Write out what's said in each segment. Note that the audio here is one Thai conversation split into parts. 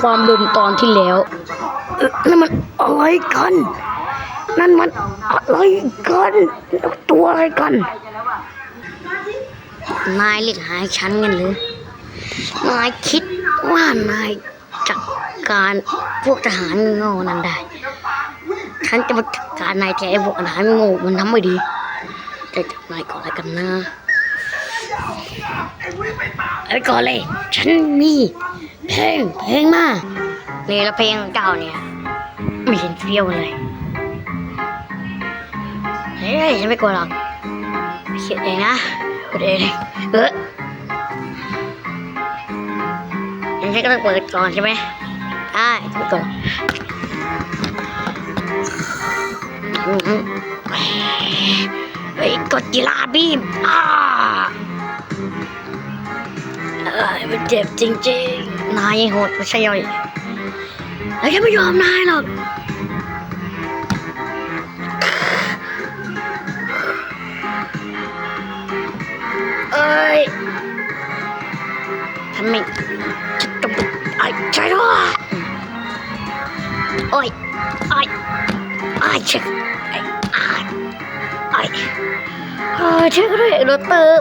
ความเดิมตอนที่แล้วเอ๊ะนั่นมันอะไรกัน นั่นมันอะไรกัน ตัวอะไรกัน นายเรียกหายฉันกันหรือนายคิดว่านายจัดการพวกทหารโง่นั้นได้ ฉันจะมาจัดการนายแต่ไอ้พวกทหารโง่มันทำไม่ดีจะจับนายก่อนอะไรกันนะไอ้ก่อนเลย ฉันมี เพลงเพลงมาเนี่ยแล้วเพลงเก่าเนี่ยไม่เห็นเฟี้ยวเลยเฮ้ยฉันไม่กลัวหรอกเขียนเองนะเปิดเองเอองั้นฉันก็ต้องเปิดก่อนใช่ไหมได้ไม่กลัวหรอกอืมอืมเฮ้ยกดกีฬาบีมอ้าเอ้ยมันเจ็บจริงๆ นายโหดไม่ใช่ย่อยแล้วฉันไม่ยอมนายหรอกเอ้ยทำไมจะต้องไปไอ้ใช่ด้วยโอ้ยไอ้ไอ้เช็คไอ้ไอ้ไอ้เฮ้ยเช็คด้วยรถเติบ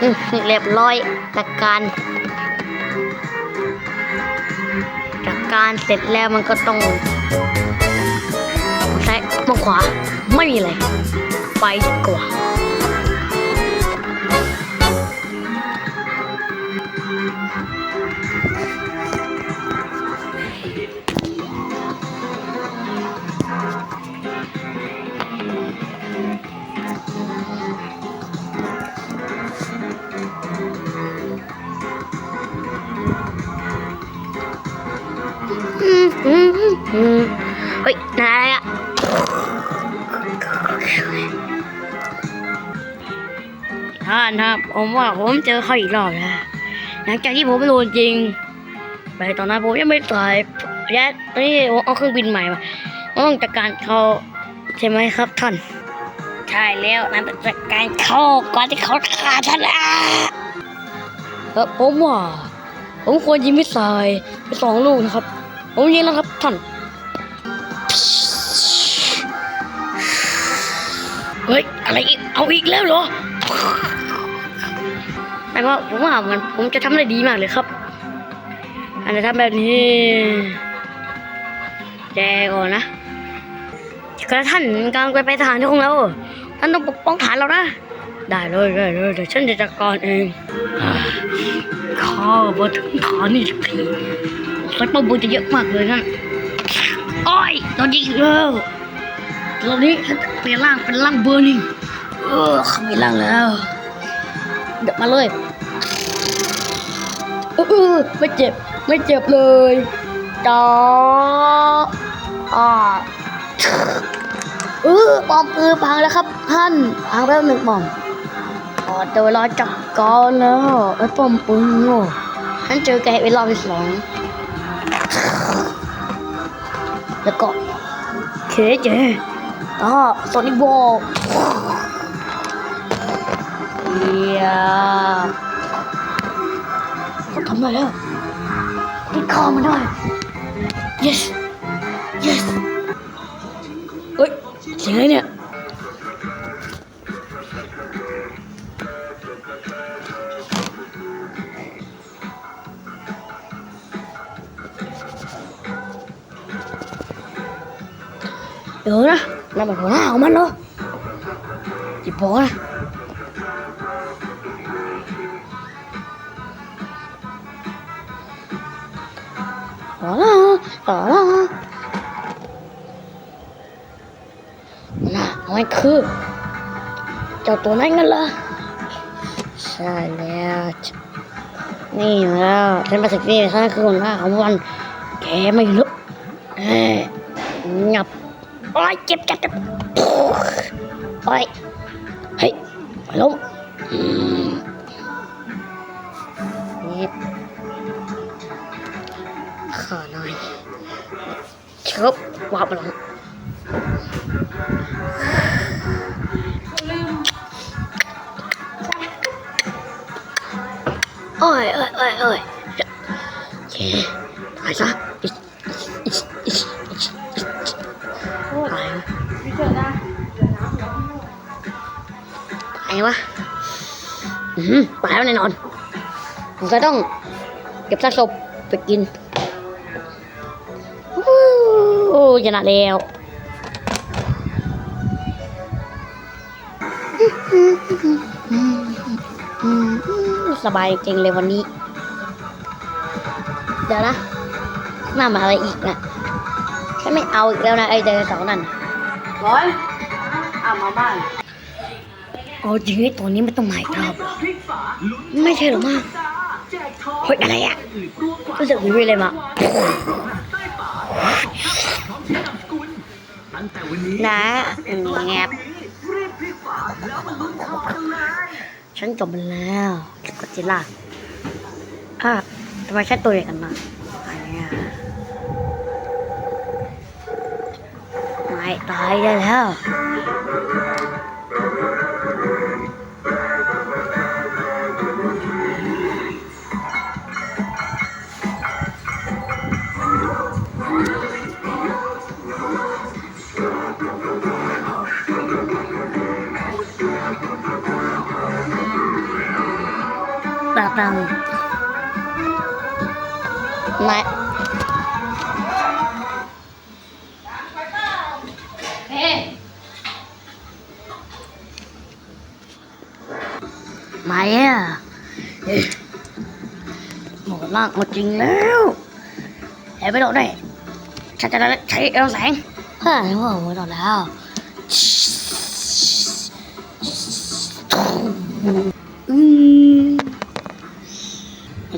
อืมเรียบร้อยจัดการ การเสร็จแล้วมันก็ต้องซ้ายมองขวาไม่มีอะไรไปดีกว่า เฮ้ยนายอะท่านครับ ผมว่าผมเจอเขาอีกรอบแล้วหลังจากที่ผมโดนจริง ไปตอนนั้นผมยังไม่ตายและตอนนี้ผมเอาเครื่องบินใหม่มาต้องจัดการเขาใช่ไหมครับท่าน ใช่แล้วนั่นจัดการเขาก่อนที่เขาฆ่าฉันอะเออผมว่าผมควรยิงมิสไซล์ไปสองลูกนะครับ ผมยิงแล้วครับท่านเฮ้ยอะไรอีกเอาอีกแล้วเหรอแต่ว่าผมว่ามันผมจะทำได้ดีมากเลยครับอันจะทำแบบนี้แจก่อนนะกระท่านกำลังไปไปทหารที่ของเราท่านต้องปกป้องฐานเรานะได้เลยได้เลยเดี๋ยวฉันจะจัดการเองข้ามาถึงฐานนี่สักที สัตว์ป้อมปืนจะเยอะมากเลยนั่นโอ้ยโดนยิงอีกแล้วตอนนี้เปลี่ยนร่างเป็นร่างเบอร์นิ่งเออเขามีร่างแล้วเดี๋ยวมาเลยเออเอไม่เจ็บไม่เจ็บเลยจ้าอ่าเออปอมปืนพังแล้วครับท่านพังไปแล้วหนึ่งปอมอ๋อเดี๋ยวเวลาจับก่อนแล้วไอ้ปอมปืนโง่ฉันเจอแกเป็นรอบที่สอง แล้วก็เคเจอ่าโซนิบอลเยี่ยเขาทำอะไรแล้วติดคอมันด้วย yes yes เฮ้ยเสียงอะไรเนี่ย ดี๋ยวนะนั่นมันหัวหน้าของมันเหรอจิบบอนะหัวหน้าหัวหน้าหัวหน้ามันคือ เจ้าตัวนั้นกันเหรอใช่แล้วนี่แล้วฉันมาถึงนี่ฉันคือหัวหน้าของมันแกไม่รู้เอ้ยงับ โอ้ยเจ็บจัดจับโอ้ยเฮ้ยล้มนี่ข้าหน่อยเชิบวาบลงโอ้ยโอ้ยโอ้ยโอ้ยโอเคตายซะ ตายวะอืมตายแล้วแน่นอนผมก็ต้องเก็บซากศพไปกินโอ้ชนะแล้วสบายจริงเลยวันนี้ เดี๋ยวนะมามาอะไรอีกนะฉันไม่เอาอีกแล้วนะไอเดนเสาร์นั่นร้อยเอะมาบ้าน เอาจริงไอ้ตัวนี้ไม่ต้องใหม่ครับ ไม่ใช่หรอมากเฮ้ยอะไรอะรู้สึกวิวเลยมานะแงบฉันจบมันแล้วก็จิล่าอะทำไมฉันตัวใหญ่กันมาอันเนี้ยไม่ตายได้แล้ว ตาตังนายมาอะเอ๊ะหมดล่างหมดจริงแ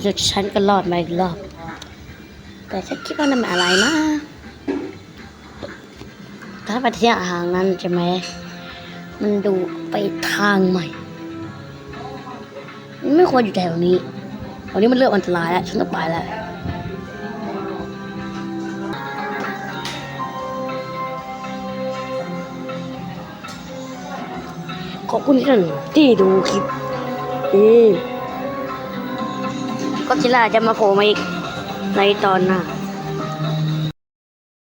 แล้วฉันก็รอดมาอีกรอบ แต่ฉันคิดว่านั่นมันอะไรนะถ้าไปที่ทางนั้นใช่ไหม มันดูไปทางใหม่มันไม่ควรอยู่แถวนี้ตอนนี้มันเริ่มอันตรายแล้ว ฉันต้องไปแล้วขอบคุณท่านที่ดูคลิป อืม ก็จิล่าจะมาโผล่มาอีกในตอนหน้า